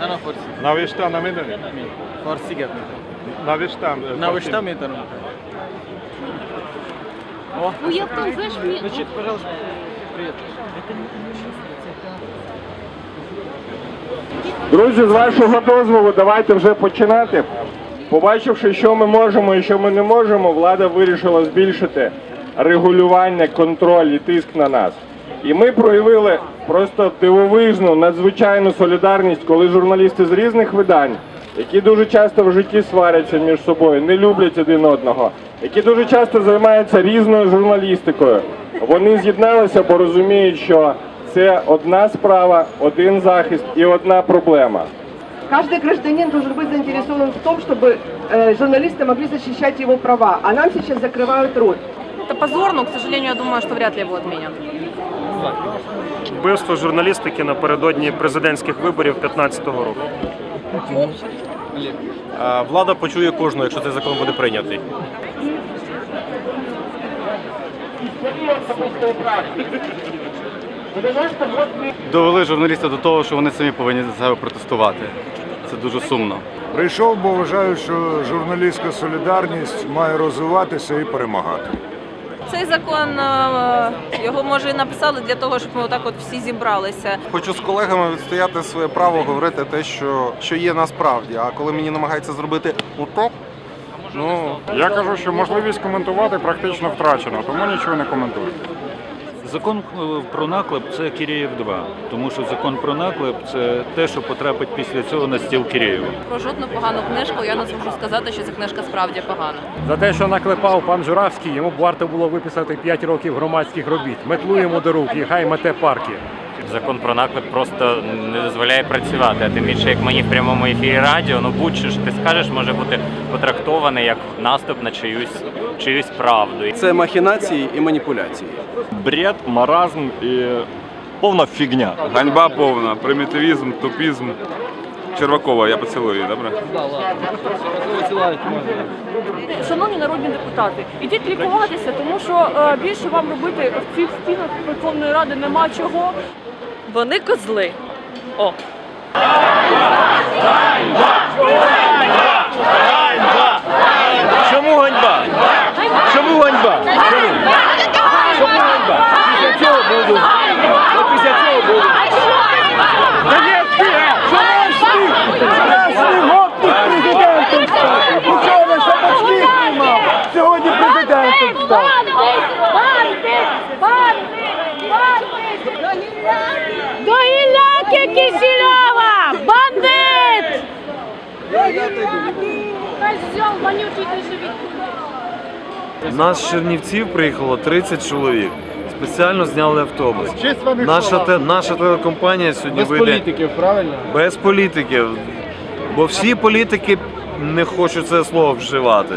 Na forsi. Навіщо на мене? Forsi che Навіщо? На вы что мне там? Ну я в том, знаешь, мне... Значит, пожалуйста. Друзі, з вашого дозволу, давайте вже починати. Побачивши, що ми можемо і що ми не можемо, влада вирішила збільшити регулювання, контроль і тиск на нас. І ми проявили просто дивовижну, надзвичайну солідарність, коли журналісти з різних видань, які дуже часто в житті сваряться між собою, не люблять один одного, які дуже часто займаються різною журналістикою, вони з'єдналися, бо розуміють, що це одна справа, один захист і одна проблема. Каждый гражданин должен быть заинтересован в том, чтобы э, журналисты могли защищать его права, а нам сейчас закрывают рот. Это позор, но, к сожалению, я думаю, что вряд ли его отменят. Вбивство журналістики напередодні президентських виборів 2015 року. А Влада почує кожного, якщо цей закон буде прийнятий. довели журналістів до того, що вони самі повинні за себе протестувати. Це дуже сумно. Прийшов, бо вважаю, що журналістська солідарність має розвиватися і перемагати. Цей закон е, його може і написали для того, щоб ми отак от всі зібралися. Хочу з колегами відстояти своє право говорити те, що, що є насправді. А коли мені намагаються зробити отак, ну Я кажу, що можливість коментувати практично втрачена, тому нічого не коментую. Закон е, про наклеп це Кірєєв 2, тому що закон про наклеп це те, що потрапить після цього на стіл Кірєєва. Про жодну погану книжку я не зможу сказати, що ця книжка справді погана. За те, що наклепав пан Журавський, йому б варто було виписати 5 років громадських робіт. Метлу йому до рук і хай мете парки. Закон про наклеп просто не дозволяє працювати. А тим більше, як мені в прямому ефірі радіо, ну будь-що що ти скажеш, може бути потрактований як наступ на чиюсь чиюсь правду. Це махінації і маніпуляції. Бред, маразм і повна фігня. ганьба повна, примітивізм, тупізм. Червакова, я поцілую її, добре? Шановні народні депутати, ідіть лікуватися, тому що е, більше вам робити в цих стінах Верховної Ради нема чого. Вони козли. О. Чому ганьба? Чому ганьба? Чому ганьба? Після цього буду. Ну, Після цього буду. Сьогодні президентом став. До гіляки Кисельова! Бандит! Козьол, вонючий кишевик. Нас з Чернівців приїхало 30 чоловік. Спеціально зняли автобус. Наша, те, наша телекомпанія сьогодні Без вийде політиків, правильно? без політиків. Бо всі політики не хочуть це слово вживати.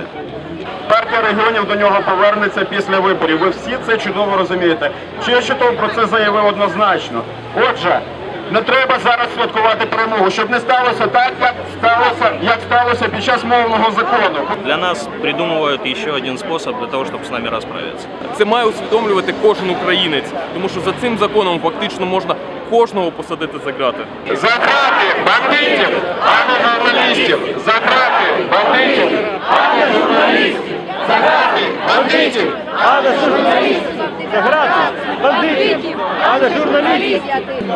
Партія регіонів до нього повернеться після виборів. Ви всі це чудово розумієте. Чечетов про це заявив однозначно. Отже, не треба зараз святкувати перемогу, щоб не сталося так, як сталося, як сталося під час мовного закону. Для нас придумують ще один спосіб для того, щоб з нами розправитися. Це має усвідомлювати кожен українець, тому що за цим законом фактично можна кожного посадити за грати. Заграти бандитів, а не журналістів! Заграти бандитів, а не журналістів! Заграти бандитів, а не журналістів! Заграти бандитів, а не журналістів!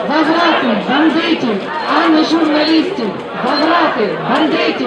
Заграти бандитів, а не журналістів! Заграти бандитів,